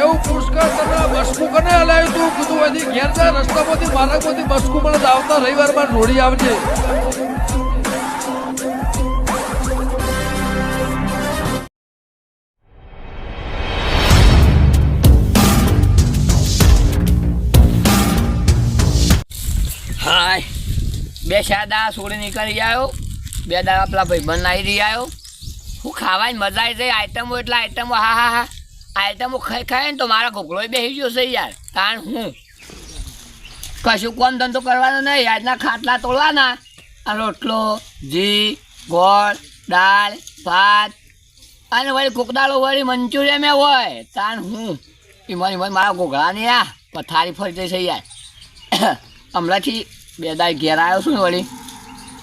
એવું પુષ્કળ તને બસકું કને હલાવ્યું તું કીધું હજી ઘેર જા રસ્તામાંથી જોડી આવજે. હાય. બે શાદા છોડી નીકળી આવ્યો. બે દાડા પેલા ભાઈબંધ આવી રહી આવ્યો. હું ખાવાની મજા આવી જાય, આઈટમો એટલે આઈટમો, હા હા હા. આઈટમો ખાઈ ખાઈ ને તો મારા ઘોઘળો બેસી ગયો છે યાર. કારણ હું? કશું કોમ ધંધો કરવાનો નહીં, આજના ખાટલા તોડવાના. આ રોટલો, ઘી, ગોળ, દાળ, ભાત. અને વળી કોકડાળો વળી મંચુરિયન હોય. તાણ હું? એમાં મન મારા ઘોઘળાની આ પથારી ફરી જઈ છે યાર. હમણાંથી બે દાળ ઘેર આવ્યો છું ને વળી.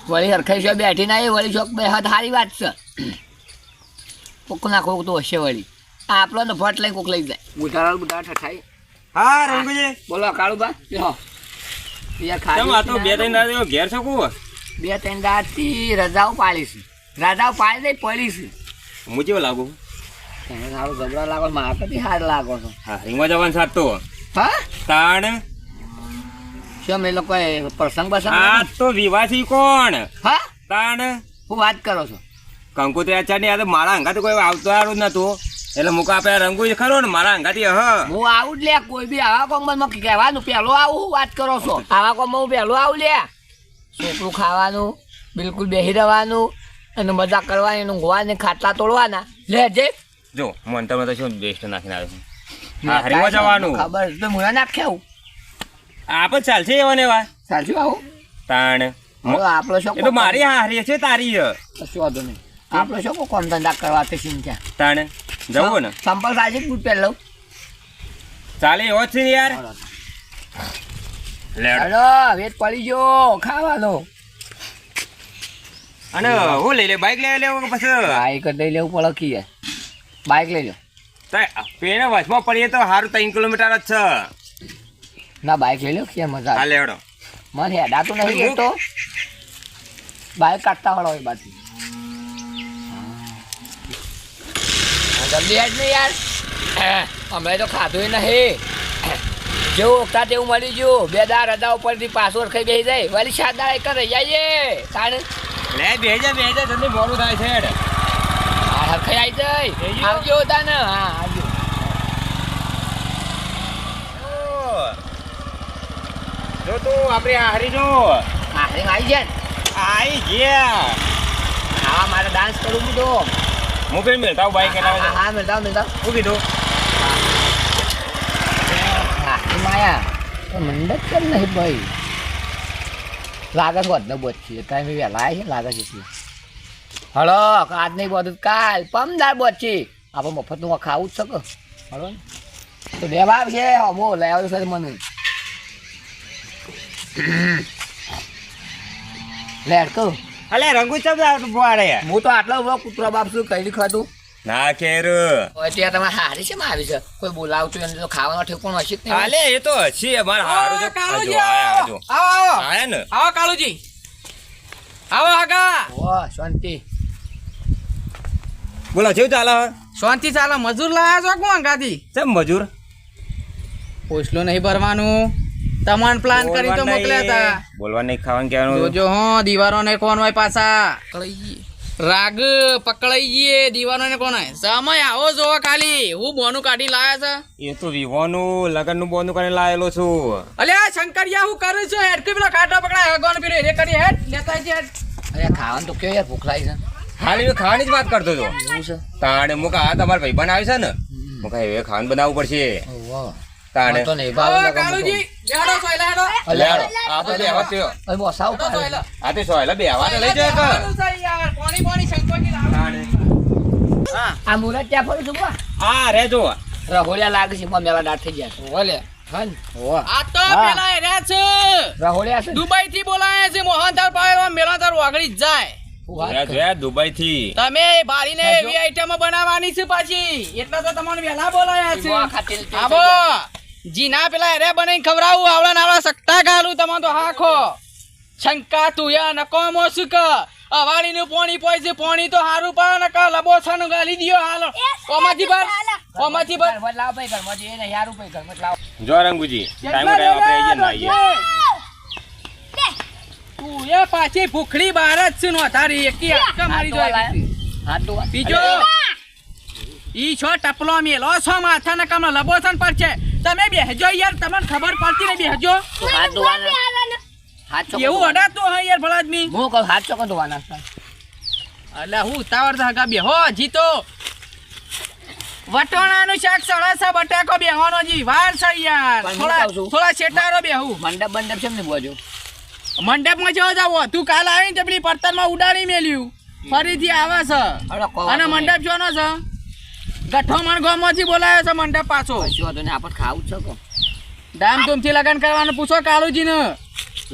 વળી હરખાઈ છો બેઠી ના એ વળી ચોક બે હાથ સારી વાત છે. કોક ના કોક તો હશે વળી. આપણો તો ભટ લઈ કોક લઈ જાય. બુધારા બધા ઠઠાઈ હા રંગુજી. બોલો કાળુબા. લ્યો. યાર તો બે ત્રણ દાડા ઘેર શકું બે ત્રણ દાડથી રજાઓ પાડીશ છે રજાઓ પાડી દઈ પડીશ હું કેવો લાગુ? સારું ગબરા લાગો મારા કદી હાર લાગો છો. હા જવાનું સાથ તો હા? તાણ. શું એ લોકો પ્રસંગ બસંગ આ તો વિવાસી કોણ? હા? તાણ. હું વાત કરો છો? કંકોત્રી આચાર્ય આ તો મારા અંગાથી કોઈ આવતો જ નતું એટલે મુકા આપણે રંગુ ખરો ને મારા અંગાથી હ. હું આવું જ લે કોઈ બી આવા કોમમાં કહેવાનું પહેલો આવું વાત કરો છો. આવા કોમમાં હું પહેલો આવું લે. છોકરું ખાવાનું બિલકુલ બેસી રહેવાનું અને મજા કરવાની અને ઊંઘવાની ખાટલા તોડવાના. લે જે. જો મંતરમાં તો શું બેસ્ટ નાખીને આવ્યો છું? હા હરીમાં જવાનું. ખબર તો મુળા નાખ્યા હું આપણે ચાલશે એવા ને એવા? સાચું આવું. તાણ. આપણો શું એ તો મારી હારી છે તારી. કશું વાંધો નહીં. આપણો શું કોમ ધંધા કરવા તે ચિંતા તાણે? જવું ને? સંપલ સાજે બૂટ પહેર લઉં ચાલે એવો છે યાર. લેડો હેલો વેત પડી ગયો. ખાવાનો. અને હું લઈ લે બાઈક લઈ લેવો પછી? બાઈક જ લઈ લેવું પડે કી બાઈક લઈ લો પેને વચમાં પડીએ તો સારું ત્રણ કિલોમીટર જ છે. ના બાઈક લઈ લો કે મજા આવે. લેવડો. મને હેડા તો નહીં તો. બાઈક કાઢતા વાળો એ બાજુ. જલ્દી આજ ને યાર. અમે તો ખાધું નહીં. જેવું ઓગતા તેવું મળી ગયું બે દાર રજા ઉપરથી પાછો ખાઈ બેસી જાય. વાલી સાત દાડા એક રહી જાય તાણે? લે બે જા બે જા જલ્દી મોડું થાય છે હરખાઈ આવી જાય. આવજો હતા તાને હા આવજો. જો તું આપણે હારી જો. હારી આવી જાય આવી ગયા. હા મારે ડાન્સ કરું હું તો. હું કઈ મિલતા હું બાઈક ચલાવે હા મિલતા મિલતા કીધું હા એ માયા મંડપ કેમ નહીં ભાઈ લાગે વધનો બોધ છે ટાઈમે વહેલા છે લાગે છે હલો આજ નહીં બધું કાલ પમદાર બોધ છે આપણે મફતનું ખાવું જ શકો હળો તો બે બાપ છે હમો લઈ આવ્યો છે મને લેટ કહું અલે રંગુ ચમ બોડે હું તો આટલો બધો કૂતરો બાપ છું કઈ ખાધું. ના કેર અત્યારે ત્યાં તમારે હારી છે આવી છે. કોઈ બોલાવતું એને તો ખાવાનો ઠેકોણ હશે જ એ તો હશે અમાર હારું છે. કાળુજી, આવો આવો આયા ને? આવો કાળુજી. આવો આગા. ઓ શાંતિ. બોલો કેવું ચાલે? શાંતિ ચાલે. મજૂર લાયા છો કોણ ગાદી? ચમ મજૂર? પોસલો નહીં ભરવાનું. તમાન પ્લાન કરી તો મોકલ્યા હતા બોલવા નહીં ખાવાનું કહેવાનું. જોજો હો દીવારો ને કોણ હોય પાછા? રાગ પકડાઈ ગયે દીવાનો ને કોણ હોય? સમય આવો જોવો ખાલી. હું બોનું કાઢી લાયા છે. એ તો વિવાહનું લગનનું બોનું કરીને લાયેલો છું. અલ્યા શંકરિયા હું કરું છું? હેડ કે પેલો કાંટા પકડાય ભગવાન પેલો એ કરી હેડ લેતા છે હેડ. અરે ખાવાનું તો કયો યાર ભૂખ લાગી છે. ખાલી ખાવાની જ વાત કરતો હતો. તાણે મુકા તમારા ભાઈબંધ આવે છે ને? મુકા એ ખાવાનું બનાવવું પડશે. તાણે મને તો નહીં ભાવે ઓ, ને ગમતું. કાળુજી લેડો સોયલા હેડો અલે આ તો બેહવા ત્યો. હવે બોસાવું સોયલા. આ તો સોયલા બેહવા તો લઈ જાય ખાવાનું યાર. પાણી પાણી શંકરજી લાવો. તાણે. હા આ મુરત ત્યાં ફરું છું આ રે જો રહોડિયા લાગે છે મેલા દાંત થઈ ગયા છે. ઓલે હા ને? આ તો હા. પેલા એર્યા છે રહોડિયા છે ને? દુબઈ થી બોલાયા છે મોહનથાળ પાવેલો મેળાથાળ વાગડી જ જાય દુબઈ થી તમે જો. એવી આઈટમો બનાવવાની છે પાછી એટલા તો તમને વહેલા બોલાયા છે આવો જીના પેલા એરે બનાવીને ખવડાવું આવડા નાવડા સકતા ગાલું તમે તો હાખો. શંકા તુયા નકો મોસુક સુક અવાડીનું પોણી પોઈ છે પોણી તો હારું પડે ને કા. લબોસાનું ગાલી દિયો હાલો. ઓમાંથી પર ઓમાંથી બ- લાવ ભાઈ ઘર એ એને યાર ભાઈ ઘર મત લાવ. જો રંગુજી ટાઈમ ટાઈમ આપણે અહીંયા ના આઈએ તું એ પાછી ભૂખડી બહાર જ છે નો તારી એકી આટકા મારી જોઈ લાયો. બીજો. ઈ છો ટપલો મેલો છો માથા કામમાં. લબોસન પર છે તમે બેહજો યાર તમને ખબર પડતી નહીં બેહજો. હાથ ધોવાના? હાથ એવું. અડાતું હોય યાર ભલા આદમી હું કહું હાથ ચોકો ધોવાના. એટલે હું ઉતાવળ થા હગા બેહો હજી તો. વટોણાનું શાક સળાસા બટાકો બેહવાનો જી વાર છે યાર. થોડા. થોડા શેટારો બેહું. મંડપ બંડપ છે ને બોજો મંડપમાં જવા જાવ તું કાલ આવીને તે પેલી પડતરમાં ઉડાડી મેલ્યું. ફરીથી આવે છે. અને મંડપ જોનો છે. ગઠ્ઠોમણ ગામમાંથી બોલાયો છે મંડપ પાછો. પછી વાંધો ને આપણ ખાવું છે કહો. ધામધૂમથી લગન કરવાનું પૂછો કાળુજીને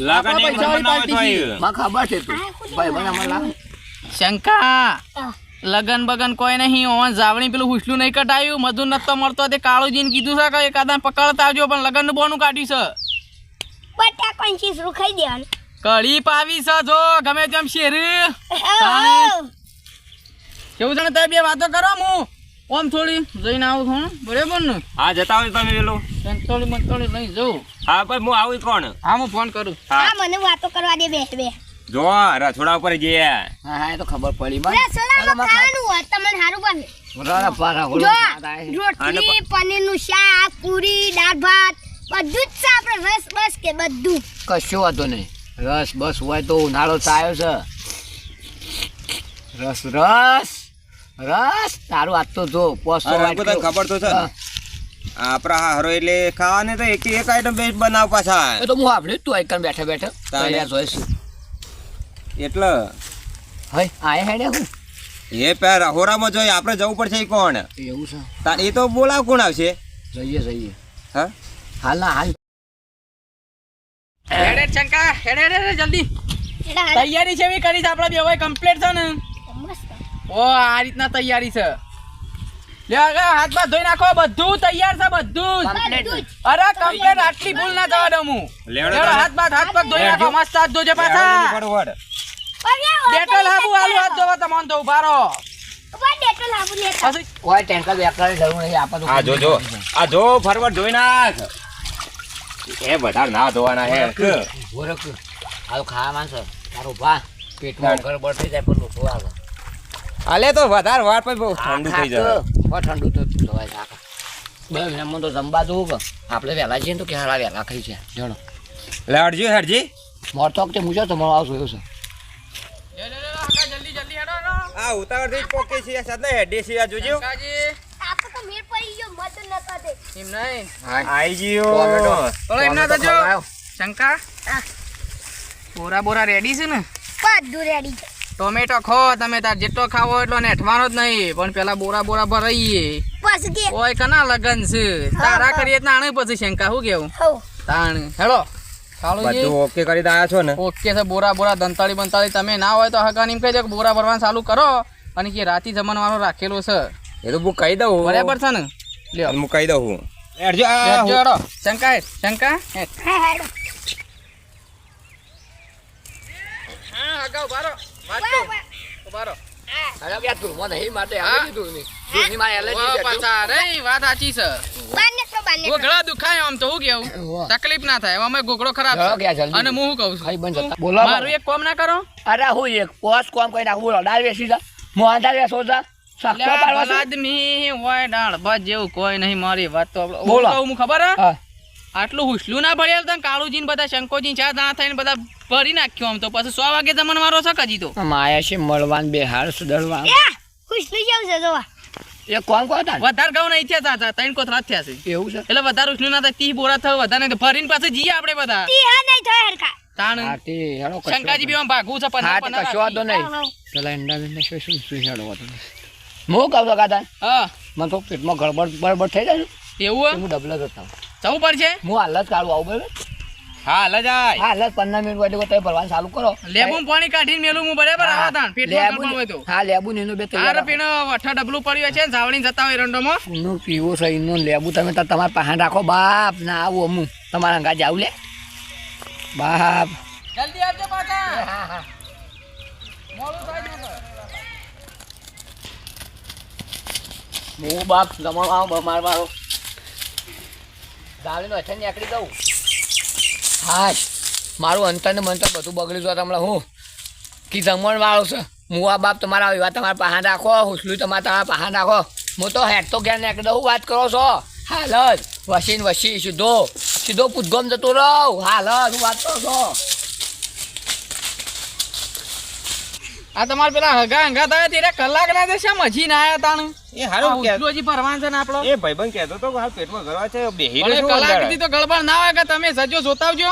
લગન એક નંબર પાર્ટી હોયમાં ખબર છે તું. ભાઈ મને મને લાવ. શંકા લગન બગન કોઈ નહીં ઓન જાવણી પેલું હુસલું નહીં કટાયું મધુ નતો મળતો તે કાળુજીને કીધું છે કે એકાદા પકડતા આવજો પણ લગનનું બોનું કાઢ્યું છે. બટાકાની ચીઝરું ખાઈ દેવાનું. કળી પાવી છે જો ગમે તેમ શેરી. કેવું છે ને તમે બે વાતો કરો હું? ઓમ થોડી જઈને આવું છું બરાબર ને? હા જતા હોય તમે પેલું સંતોળી મંતોળી લઈ જવું હા ભાઈ હું આવું કોણ? હા હું ફોન કરું. હા. મને વાતો કરવા દે બે બે જો રસોડા ઉપર ગયા હા હા એ તો ખબર પડી મને. રસોડામાં ખાવાનું હોય તમને સારું બને બરાબર, પારા, નું. રોટલી શાક પૂરી દાળ ભાત બધું જ છે આપણે રસ બસ કે બધું. કશો વાંધો નહીં. રસ બસ હોય તો ઉનાળો તો આવ્યો છે. રસ રસ. રસ તારું આજ તો જો પોસ્ટ ખબર તો છે? આપણા હારો એટલે ખાવાને તો એક એક આઈટમ બે બનાવ પાછા. એ તો હું આપણે તું આઈકન બેઠા બેઠા. તૈયાર જોઈશું. એટલે? હઈ આય હેડે હું? એ પેર હોરામાં જોઈએ આપણે જવું પડશે ઈ કોણ? એવું છે. તાર એ તો બોલાવ કોણ આવશે? જઈએ જઈએ. હા? હાલ. ના હાલ હેડે શંકા હેડે હેડે જલ્દી તૈયારી છે એવી કરી છે આપણે બે કમ્પ્લીટ છે ને. ઓ આ રીતના તૈયારી છે. હાથ બાથ ધોઈ નાખો બધું તૈયાર છે બધું અરે કમ્પ્લીટ આટલી ભૂલ ના જવા દઉં હું. હાથ બાથ હાથ પગ ધોઈ નાખો મસ્ત હાથ ધોજો પાછા. ડેટોલ હાબુ આલુ હાથ ધોવા તમને તો ઊભા રહો પણ ડેટોલ હાબુ લેતા પછી? કોઈ ટેન્કર બેકરની જરૂર નહીં આપણે આ જો જો આ જો ફરવટ જોઈ નાખ. એ બધા ના ધોવાના હે. ઊભો રહો કે. આ તો ખાવામાં છે તારો ભા પેટમાં ગરબડ થઈ જાય પણ ઊભો આવે અલે તો વધારે વાટ પછી બહુ ઠંડુ થઈ જાય બહુ ઠંડુ તો ધોવાય છે બસ એમાં તો જમવા જવું કે? આપણે વહેલા જઈએ ને તો કે હારા વહેલા ખાઈ છે જણો. લે હટજી હટજી મોર તો વખતે મૂજો તો મારો આવું જોયું છે. લે, લે, લે, આગળ જલ્દી જલ્દી હેડો હેડો. આ ઉતાવળથી પોકે છે હેડે છે આ જોજો. શંકાજી, તો મેળ પડી ગયો મત નતા દે એમ નહીં. આઈ ગયો. બોલો એમ ના થજો શંકા. બોરા બોરા રેડી છે ને? બધું રેડી છે. ટોમેટો ખો તમે તાર જેટલો ખાવો એટલો નેઠવાનો જ નહીં પણ પેલા બોરા બોરા ભરાઈએ. ઓય કના લગન છે? તારા કરીએ તો આણે પછી શંકા હું કેવું? તાણ. હેડો ઓકે કરી આયા છો ને? ઓકે છે બોરા બોરા દંતાળી બંતાળી તમે ના હોય તો હકાન એમ કહી દો બોરા ભરવાનું ચાલુ કરો. અને કે રાતી જમણવાનો રાખેલો છે. એ તો હું કહી દઉં બરાબર છે ને? લ્યો. હું કહી દઉં હેડજો હેડજો હેડો. શંકા હેડ શંકા હેડ હા હેડો. હા અગાઉ બારો. વાત વાહ, કહું. વાહ. બારો અરે બે ધૂળમાં નહીં માટે હા? આવી ધૂળની મારે એલર્જી છે પાછા. રે વાત સાચી છે. બાને તો બાને ગોગળા દુખાય આમ તો હું કેવું તકલીફ ના થાય અમે ગોગળો ખરાબ અને હું શું કહું છું? બંધ બોલો મારું એક કોમ ના કરો. અરે હું એક પોસ કોમ કરી નાખું બોલો જા. મોહન જા? આદમી હોય ડાળ જેવું કોઈ નહીં મારી વાત તો બોલો. હું ખબર હે? આટલું હુસલું ના ભરેલ તને કાળુજી ને બધા શંકોજી ચા દાણા થઈને બધા ભરી નાખ્યો આમ તો. પછી સો વાગે તમને મારો છે કજી તો? માયા છે મળવાન બે હાર સુધરવા ખુશ જાવ છે જોવા? એ કોણ કોણ તાન વધારે ઘઉં નહીં થયા તાતા ત્રણ કોથળા થયા છે. એવું છે? એટલે વધારે હુસલું ના થાય તી બોરા થયો વધારે નહીં તો ભરીને પાછું જઈએ આપણે બધા. તી હા નહીં થાય હરખા. તાણ. શંકાજી બી આમ ભાગવું છે પંદર પંદર કશો વાંધો. નહીં. પેલા ઈંડા બીંડા શું શું શું હેડો વાંધો મો કહું તો કાતા હા. મને તો પેટમાં ગડબડ બળબડ થઈ જાય એવું હું? ડબલ જ હતા. જવું પડશે હું હાલ જ કાઢું આવું બરાબર? હા હાલ જ આય. હા હાલ જ પંદર મિનિટ તો તમે ભરવાનું ચાલુ કરો. લેબુ પાણી કાઢીને મેલું હું બરાબર આવા તાણ પેટમાં લેબુ હોય તો. હા લેબુ ને એનું બે તૈયાર પીણો અઠા ડબલું પડ્યું છે ઝાવણી જતા હોય રંડોમાં. નું પીવો છે એનું લેબુ તમે તમારા પાસે રાખો. બાપ ના આવું અમું. તમારા અંગા જાવ લે. બાપ. જલ્દી આવજો પાછા. હા હા મોડું થાય હું બાપ જમણવા બમાર મારો દાવલીનો હથે નીકળી દઉં. હા મારું અંતર ને મંતર બધું બગડી જતું તમને હું. કે જમણ વાળો છે. મુવા બાપ તમારા એવા તમારા પહાણ રાખો, હુસલું તમારા તમારા પહાણ રાખો. હું તો હેડ તો ક્યાં નીકળી દઉં, વાત કરો છો? હાલ જ. વસીન વસી, સીધો સીધો પૂતગમ જતો રહું. હાલ જ, હું વાત કરો છો. આ તમારે પેલા હગા હંગા થયા ત્યારે કલાક ના દેશે મજી ના આયા તાણ? એ હારું કે. હજી ભરવાનું છે ને આપણો. એ ભાઈબંધ કહેતો તો હાલ પેટમાં ગળવા છે બેહી રહ્યો કલાકથી તો ગડબડ ના આવે કે તમે સજો જોતા આવજો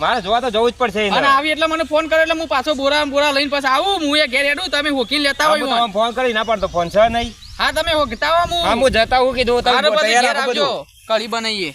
મારે જોવા તો જવું જ પડશે અને આવી એટલે મને ફોન કર્યો એટલે હું પાછો બોરા બોરા લઈને પાછો આવું હું એ ઘેર હેડું તમે હોકી લેતા હા, હું હોય તમને ફોન કરી ના પડતો ફોન છે નહીં. હા તમે હોકતા હો હા હું હું જતા હું કીધું તમે તૈયાર ઘેર રાખો આવજો. બધું કઢી બનાવીએ.